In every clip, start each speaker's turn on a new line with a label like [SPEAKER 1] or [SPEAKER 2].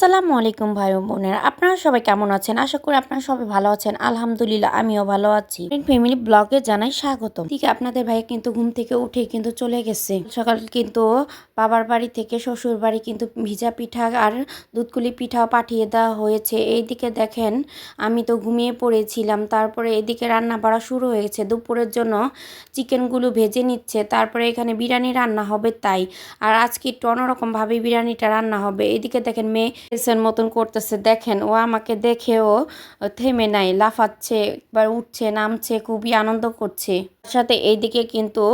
[SPEAKER 1] আসসালামু আলাইকুম ভাই বোনেরা। আপনারা সবাই কেমন আছেন? আশা করি আপনারা সবাই ভালো আছেন। আলহামদুলিল্লাহ, আমিও ভালো আছি। ফ্যামিলি ব্লগে জানাই স্বাগতম। ঠিক আপনাদের ভাই কিন্তু ঘুম থেকে উঠে কিন্তু চলে গেছে। সকাল কিন্তু বাবার বাড়ি থেকে শ্বশুর বাড়ি কিন্তু ভিজা পিঠা আর দুধকুলি পিঠাও পাঠিয়ে দেওয়া হয়েছে। এইদিকে দেখেন, আমি তো ঘুমিয়ে পড়েছিলাম। তারপরে এদিকে রান্না বাড়া শুরু হয়েছে। দুপুরের জন্য চিকেনগুলো ভেজে নিচ্ছে। তারপরে এখানে বিরিয়ানি রান্না হবে তাই। আর আজকে একটু অন্যরকমভাবে বিরিয়ানিটা রান্না হবে। এদিকে দেখেন মেয়ে এসের মতন করতেছে, দেখেন, ও আমাকে দেখেও থেমে নাই, লাফাচ্ছে বা উঠছে, নামছে, খুবই আনন্দ করছে। সাথে এইদিকে কিন্তু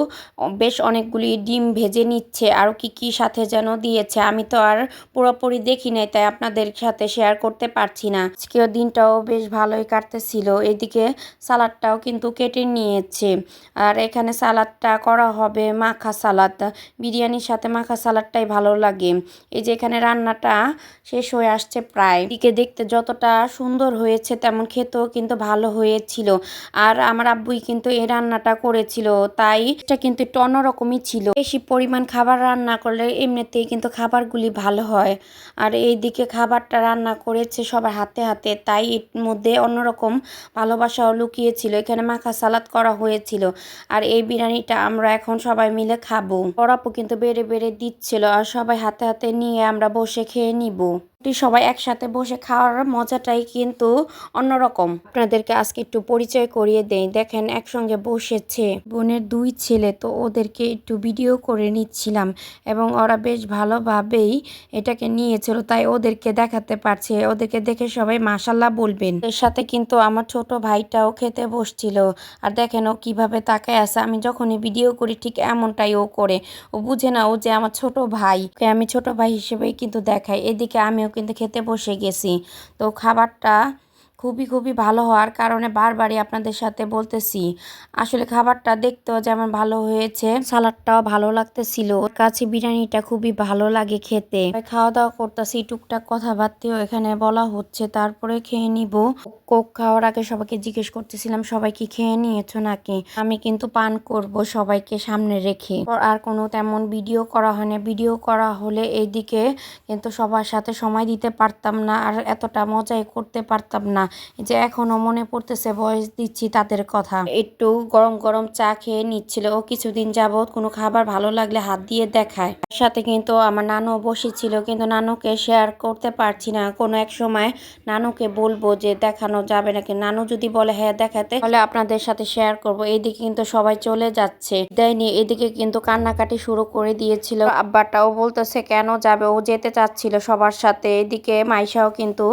[SPEAKER 1] বেশ অনেকগুলি ডিম ভেজে নিচ্ছে। আর কি কি সাথে যেন দিয়েছে, আমি তো আর পুরোপুরি দেখি নাই, তাই আপনাদের সাথে শেয়ার করতে পারছি না। আজকেও দিনটাও বেশ ভালোই কাটতেছিল। এদিকে সালাডটাও কিন্তু কেটে নিয়েছে। আর এখানে সালাদটা করা হবে মাখা সালাদ। বিরিয়ানির সাথে মাখা সালাদটাই ভালো লাগে। এই যে এখানে রান্নাটা শেষ হয়ে আসছে প্রায়। দিকে দেখতে যতটা সুন্দর হয়েছে, তেমন খেতেও কিন্তু ভালো হয়েছিল। আর আমার আব্বুই কিন্তু এই রান্নাটা করেছিল, তাই এটা কিন্তু একটু অন্যরকমই ছিল। বেশি পরিমাণ খাবার রান্না করলে এমনিতেই কিন্তু খাবারগুলি ভালো হয়। আর এই দিকে খাবারটা রান্না করেছে সবার হাতে হাতে, তাই এর মধ্যে অন্যরকম ভালোবাসাও লুকিয়েছিল। এখানে মাখা সালাদ করা হয়েছিল। আর এই বিরিয়ানিটা আমরা এখন সবাই মিলে খাব। বড়াপু কিন্তু বেড়ে বেড়ে দিচ্ছিল, আর সবাই হাতে হাতে নিয়ে আমরা বসে খেয়ে নিব। সবাই একসাথে বসে খাওয়ার মজাটাই কিন্তু অন্যরকম। আপনাদেরকে আজকে একটু পরিচয় করিয়ে দেই। দেখেন, একসঙ্গে বসেছে বোনের দুই ছেলে, তো ওদেরকে একটু ভিডিও করে নিচ্ছিলাম এবং ওরা বেশ ভালোভাবেই এটাকে নিয়েছিল। তাই ওদেরকে দেখাতে পারছে, ওদেরকে দেখে সবাই মাসাল্লাহ বলবেন। এর সাথে কিন্তু আমার ছোট ভাইটাও খেতে বসছিল। আর দেখেন, ও কীভাবে তাকায় আছে। আমি যখনই ভিডিও করি, ঠিক এমনটাই ও করে। ও বুঝে না, ও যে আমার ছোট ভাই। আমি ছোট ভাই হিসেবেই কিন্তু দেখাই। এদিকে আমিও কিন্তু খেতে বসে গেছি। তো খাবারটা খুবই খুবই ভালো হওয়ার কারণে বারবারই আপনাদের সাথে বলতেছি। আসলে খাবারটা দেখতেও যেমন ভালো হয়েছে সালাডটাও ভালো লাগতেছিল। ওর কাছে বিরিয়ানিটা খুবই ভালো লাগে খেতে। খাওয়া দাওয়া করতেছি, টুকটাক কথাবার্তাও এখানে বলা হচ্ছে, তারপরে খেয়ে নিব। কোক খাওয়ার আগে সবাইকে জিজ্ঞেস করতেছিলাম, সবাই কি খেয়ে নিয়েছো নাকি? আমি কিন্তু পান করব সবাইকে সামনে রেখে। আর কোনো তেমন ভিডিও করা হয় না ভিডিও করা হলে এইদিকে কিন্তু সবার সাথে সময় দিতে পারতাম না, আর এতটা মজাই করতে পারতাম না। যে এখনও মনে পড়তেছে বয়স দিচ্ছি তাদের কথা। একটু গরম গরম চা খেয়ে নিচ্ছিল। ও কিছুদিন যাবৎ কোনো খাবার ভালো লাগলে হাত দিয়ে দেখায়। তার সাথে কিন্তু আমার নানু বসেছিল, কিন্তু নানুকে শেয়ার করতে পারছি না। কোনো এক সময় নানুকে বলব যে দেখানো যাবে নাকি? নানু যদি বলে হ্যাঁ দেখাতে, তাহলে আপনাদের সাথে শেয়ার করব। এইদিকে কিন্তু সবাই চলে যাচ্ছে। দেয়নি এদিকে কিন্তু কান্নাকাটি শুরু করে দিয়েছিল। আব্বাটাও বলতেছে, কেন যাবে? ও যেতে চাচ্ছিল সবার সাথে। এদিকে মাইশাও কিন্তু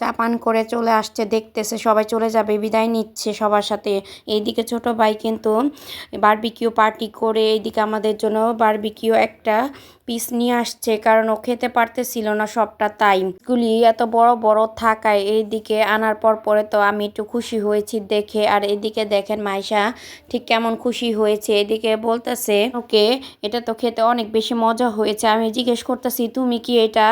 [SPEAKER 1] চাপান করে চলে আসছে। দেখতেছে, সবাই চলে যাবে, বিদায় নিচ্ছে সবার সাথে। এইদিকে ছোট ভাই কিন্তু বারবিকিউ পার্টি করে, এইদিকে আমাদের জন্য বারবিকিউ একটা পিস নিয়ে আসছে, কারণ ও খেতে পারতেছিল না সবটা তাই। গুলি এত বড় বড় থাকায় এইদিকে আনার পর পরে তো আমি একটু খুশি হয়েছি দেখে। আর এদিকে দেখেন মাইশা ঠিক কেমন খুশি হয়েছে। এদিকে বলতেছে, ওকে, এটা তো খেতে অনেক বেশি মজা হয়েছে। আমি জিজ্ঞেস করতেছি, তুমি কি এটা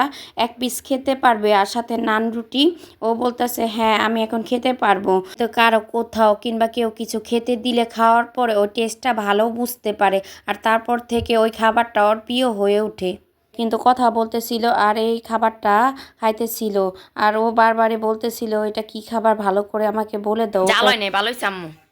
[SPEAKER 1] এক পিস খেতে পারবে? আর সাথে নান রুটি। ও বলতেছে হ্যাঁ। আমি এখন খেতে পারব। তো কারও কোথাও কিংবা কেউ কিছু খেতে দিলে খাওয়ার পরে ওই টেস্টটা ভালো বুঝতে পারে আর তারপর থেকে ওই খাবারটা ওর প্রিয় হয়ে ওঠে। কিন্তু কথা বলতেছিল আর এই খাবারটা খাইতেছিল। আর ও বারবারই বলতেছিল, এটা কি খাবার? ভালো করে আমাকে বলে দাও।
[SPEAKER 2] ভালোই আম্মু।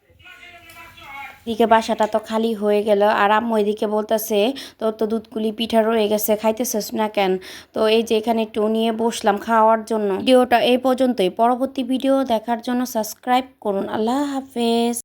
[SPEAKER 1] এদিকে বাসাটা তো খালি হয়ে গেল। আর আম্মু এদিকে বলতেছে তো তো দুধগুলি পিঠা রয়ে গেছে, খাইতেছিস না কেন? তো এই যে এখানে একটু নিয়ে বসলাম খাওয়ার জন্য। ভিডিওটা এই পর্যন্তই। পরবর্তী ভিডিও দেখার জন্য সাবস্ক্রাইব করুন। আল্লাহ হাফেজ।